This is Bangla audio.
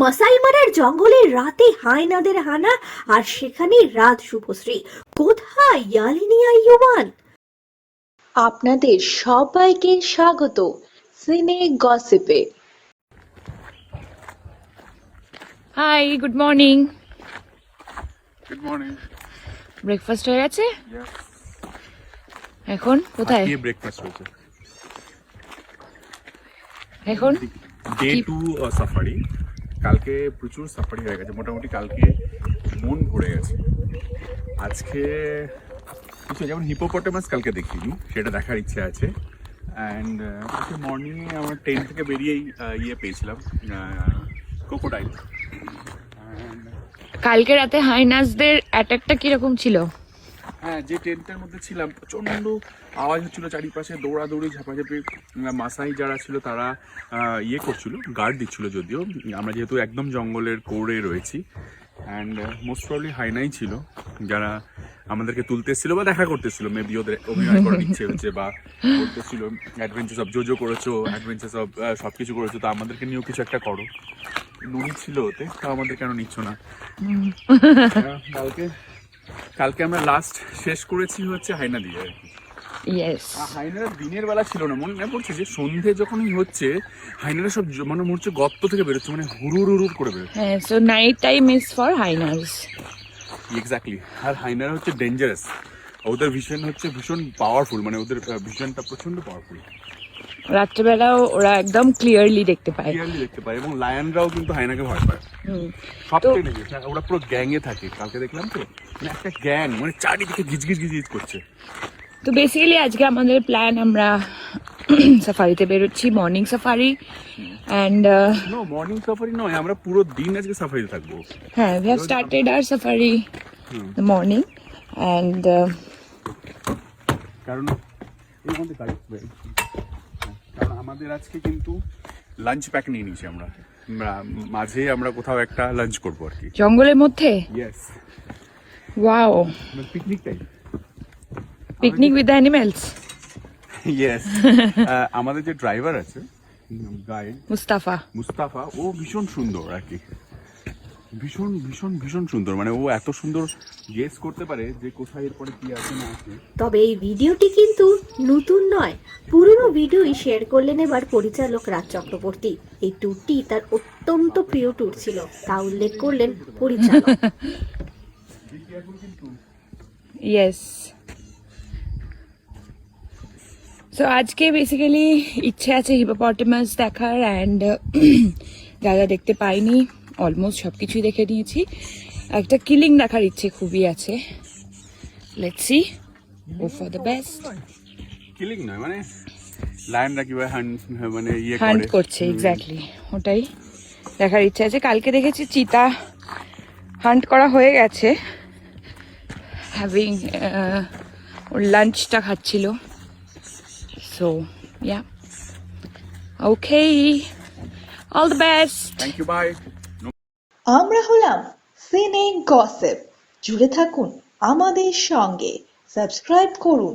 মাসাইমারার জঙ্গলে রাতে হায়নাদের হানা আর সেখানে রাত শুভশ্রী। কোথায় ইয়ালিনী আইয়ুবান আপনাদের সবাইকে স্বাগত সিনে গসিপে। Hi good morning good morning breakfast হয়ে গেছে? এখন কোথায়? কি ব্রেকফাস্ট হয়েছে। এখন? ডে টু সাফারি কালকে প্রচুর সাফারি হয়ে গেছে। মোটামুটি কালকে মন ভরে গেছে। আজকে কিছু যেমন হিপোপটেমাস কালকে দেখিনি, সেটা দেখার ইচ্ছে আছে। অ্যান্ড আজকে মর্নিংয়ে আমরা ট্রেন থেকে বেরিয়েই ইয়ে পেয়েছিলাম কোকোডাইল কালকে রাতে হাইনাসদের অ্যাটাকটা কীরকম ছিল? হ্যাঁ যে টেন্টের মধ্যে ছিলাম প্রচণ্ড আওয়াজ হচ্ছিল চারিপাশে দৌড়াদৌড়ি ঝাঁপাঝাঁপি মাসাই যারা ছিল তারা ইয়ে করছিল গার্ড দিচ্ছিল যদিও। আমরা যেহেতু একদম জঙ্গলের কোরে রয়েছি অ্যান্ড মোস্ট প্রবলি হাইনাই ছিল যারা আমাদেরকে তুলতে এসেছিল বা দেখা করতেছিল মেবি ওদের অভিনয় করার ইচ্ছে হচ্ছে বা করতেছিল অ্যাডভেঞ্চার্স অফ জোজো করেছ অ্যাডভেঞ্চার্স অফ সব কিছু করেছ তো আমাদেরকে নিয়েও কিছু একটা করো। নুনি ছিল ওতে তা আমাদের কেন নিচ্ছ না? কালকে কালকে আমরা লাস্ট শেষ করেছি হচ্ছে হাইনা দিয়ে আর কি। হাইনারা দিনের বেলা ছিল না মনে পড়ছে যে সন্ধে যখনই হচ্ছে হাইনারা সব মানে মনে হচ্ছে গর্ত থেকে বেরোচ্ছে মানে হুড়ুর হুড়ুর করে বেরোচ্ছে। হ্যাঁ so night time is for hyenas. Exactly আর হাইনারা হচ্ছে ডেঞ্জারাস ওদের ভিশন হচ্ছে ভীষণ পাওয়ারফুল মানে ওদের ভিশনটা প্রচণ্ড পাওয়ারফুল রাত্রেবেলাও ওরা একদম ক্লিয়ারলি দেখতে পায়। ক্লিয়ারলি দেখতে পায় এবং লায়নরাও কিন্তু হাইনাকে ভয় পায়। সব তো- ওরা পুরো গ্যাংয়ে থাকে। কালকে দেখলাম তো মানে একটা গ্যাং মানে চারিদিকে গিজ গিজ গিজ গিজ করছে। তো বেসিক্যালি আজকে আমাদের প্ল্যান আমরা সাফারিতে বেরোচ্ছি morning safari and no morning safari নয় আমরা পুরো দিন আজকে সাফারিতে থাকব। হ্যাঁ উই হ্যাভ স্টার্টেড আর সাফারি দ্য মর্নিং অ্যান্ড কারণ এর মধ্যে গাড়ি আমাদের আজকে কিন্তু লাঞ্চ প্যাক নিয়ে নিয়েছি আমরা। মাঝে আমরা কোথাও একটা লাঞ্চ করব আর কি। জঙ্গলের মধ্যে? Yes wow picnic time picnic with animals yes আমাদের যে ড্রাইভার আছে গাইড মুস্তাফা। মুস্তাফা ও ভীষণ সুন্দর আর কি। ভীষণ ভীষণ ভীষণ সুন্দর। মানে ও এত সুন্দর গেস করতে পারে যে কোথায় এরপরে কি আছে না আছে। তবে এই ভিডিওটি কিন্তু নতুন নয়। পুরনো ভিডিওই শেয়ার করলেন এবার পরিচালক রাজ চক্রবর্তী। এই ট্যুরটি তার অত্যন্ত প্রিয় ট্যুর ছিল, তা উল্লেখ করলেন পরিচালক। ইয়েস সো আজকে বেসিক্যালি ইচ্ছে আছে হিপোপটেমাস দেখার অ্যান্ড যা যা দেখতে পাইনি অলমোস্ট সব কিছুই দেখে নিয়েছি। একটা কিলিং দেখার ইচ্ছে খুবই আছে। Let's go for the best killing নয় মানে লায়নরা কীভাবে হান্ট মানে ইয়ে হান্ট করছে এক্স্যাক্টলি ওটাই। দেখার ইচ্ছা আছে কালকে দেখেছি চিতা হান্ট করা হয়ে গেছে। হ্যাভিং ওর লাঞ্চটা খাচ্ছিল। So yeah okay all the best thank you bye আমরা হলাম সিনে গসিপ জুড়ে থাকুন আমাদের সঙ্গে। সাবস্ক্রাইব করুন।